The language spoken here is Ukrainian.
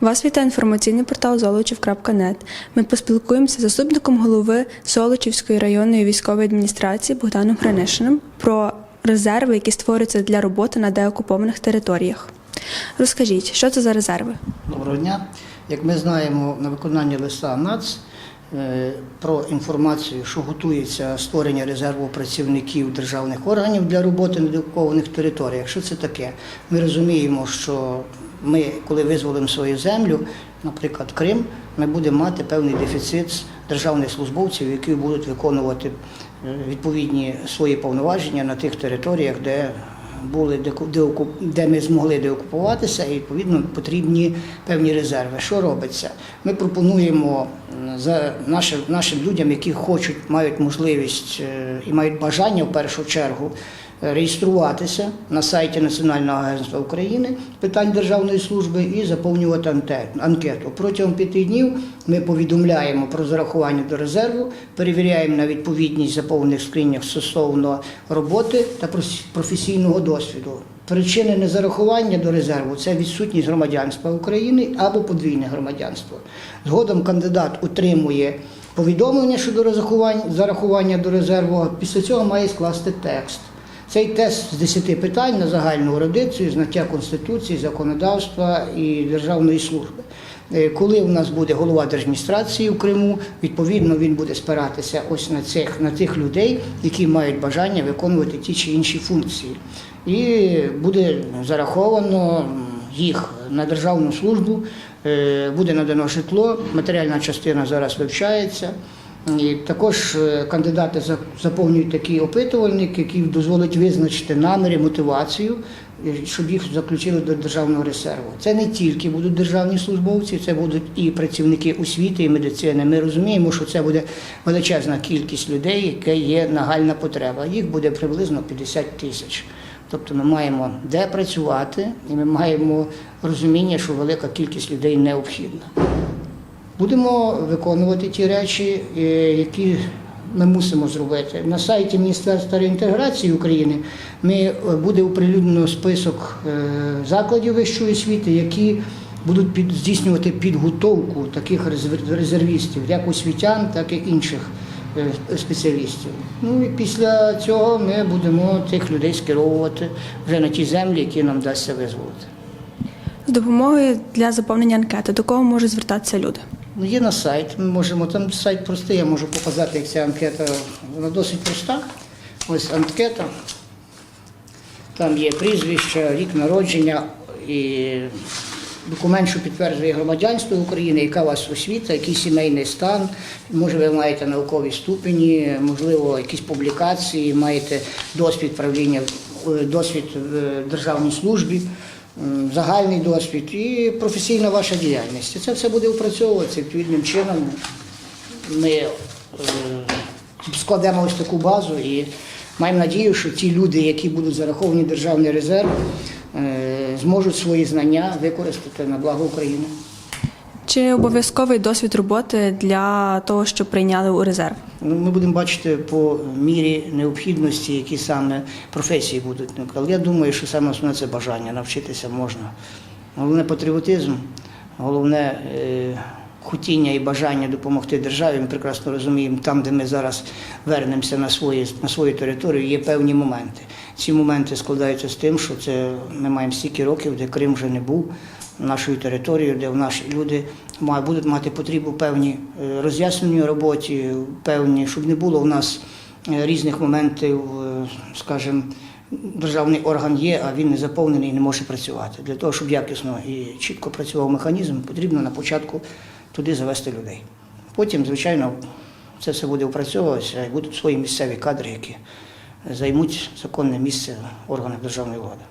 Вас вітає інформаційний портал Золочів.нет. Ми поспілкуємося з заступником голови Золочівської районної військової адміністрації Богданом Гранишиним про резерви, які створюються для роботи на деокупованих територіях. Розкажіть, що це за резерви? Доброго дня. Як ми знаємо, на виконання листа НАЦ е, про інформацію, що готується створення резерву працівників державних органів для роботи на деокупованих територіях. Що це таке? Ми розуміємо, що ми, коли визволимо свою землю, наприклад, Крим, ми будемо мати певний дефіцит державних службовців, які будуть виконувати е, відповідні свої повноваження на тих територіях, де були деоку- де ми змогли деокупуватися, і відповідно потрібні певні резерви. Що робиться? Ми пропонуємо за нашим, нашим людям, які хочуть, мають можливість е, і мають бажання в першу чергу. Реєструватися на сайті Національного агентства України питань державної служби і заповнювати анкету. Протягом п'яти днів ми повідомляємо про зарахування до резерву, перевіряємо на відповідність заповнених скринях стосовно роботи та професійного досвіду. Причини незарахування до резерву це відсутність громадянства України або подвійне громадянство. Згодом кандидат отримує повідомлення щодо зарахування, до резерву. Після цього має скласти текст. Цей тест з 10 питань на загальну ерудицію, знаття Конституції, законодавства і державної служби. Е, Коли у нас буде голова держадміністрації в Криму, відповідно він буде спиратися ось на цих на тих людей, які мають бажання виконувати ті чи інші функції, і буде зараховано їх на державну службу, е, буде надано житло. Матеріальна частина зараз вивчається. Також е, кандидати за- заповнюють такий опитувальник, який дозволить визначити наміри, мотивацію, е, щоб їх заключили до державного резерву. Це не тільки будуть державні службовці, це будуть і працівники освіти і медицини. Ми розуміємо, що це буде величезна кількість людей, яка є нагальна потреба. Їх буде приблизно 50 тисяч. Тобто ми маємо де працювати, і ми маємо розуміння, що велика кількість людей необхідна. Будемо виконувати ті речі, е, які ми мусимо зробити. На сайті Міністерства реінтеграції України ми е, буде оприлюднено список е, закладів вищої освіти, які будуть під, здійснювати підготовку таких резер- резервістів, як освітян, так і інших спеціалістів. Ну і після цього ми будемо тих людей скеровувати вже на ті землі, які нам вдасться визволити. З допомогою для заповнення анкети до кого можуть звертатися люди? Ну, є на сайт, ми можемо, там сайт простий, я можу показати, як ця анкета, вона досить проста. Ось анкета. Там є прізвище, рік народження і документ, що підтверджує громадянство України, яка у вас освіта, який сімейний стан, може ви маєте наукові ступені, можливо, якісь публікації, маєте досвід правління, е, досвід в державній службі загальний досвід і професійна ваша діяльність. Це все буде опрацьовуватися відповідним чином. Ми е, складемо ось таку базу і маємо надію, що ті люди, які будуть зараховані в державний резерв, е, зможуть свої знання використати на благо України. Чи обов'язковий досвід роботи для того, щоб прийняли у резерв? Ну, Ми будемо бачити по мірі необхідності, які саме професії будуть. Але я думаю, що саме основне це бажання, навчитися можна. Головне патріотизм, головне е, хотіння і бажання допомогти державі. Ми прекрасно розуміємо, там, де ми зараз вернемося на, свої, на свою територію, є певні моменти. Ці моменти складаються з тим, що це ми маємо стільки років, де Крим вже не був нашою територією, де в наші люди ма- будуть мати потребу певні е, роботі, певні, щоб не було в нас е, різних моментів, е, скажімо, державний орган є, а він не заповнений і не може працювати. Для того, щоб якісно і чітко працював механізм, потрібно на початку туди завести людей. Потім, звичайно, це все буде опрацьовуватися і будуть свої місцеві кадри, які займуть законне місце в органах державної влади.